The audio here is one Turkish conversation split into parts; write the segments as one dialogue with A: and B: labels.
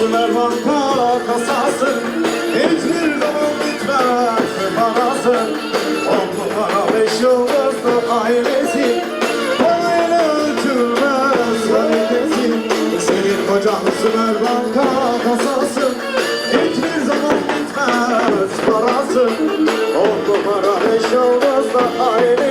A: Kasası Mervanka kasası Hiçbir zaman bitmez manası. On numara beş yıldızlı ailesi Parayla ölçülmez kalitesi. Senin kocan Sümerbanka kasası Hiçbir zaman bitmez parası. On numara beş yıldızlı ailesi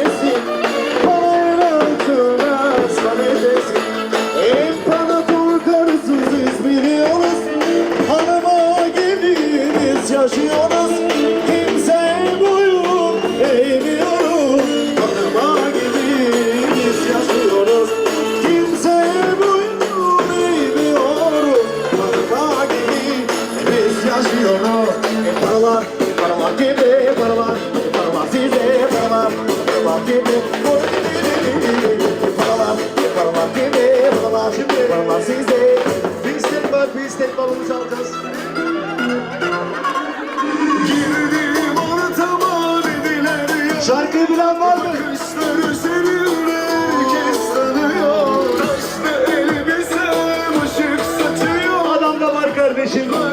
A: yazıyor o E paralar, paralar gibi paralar Paralar size paralar, paralar gibi Paralar, paralar
B: Bir step var, bir step var, onu çalacağız Girdim ortama dediler ya.
A: Şarkıyı bilen var mı? Kışları Kardeşim.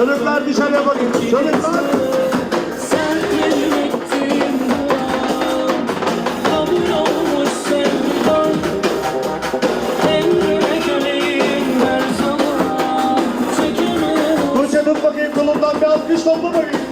A: Çocuklar dışarıya bakın. Çocuklar. Fırçanın bakayım kolundan bir alkış topla.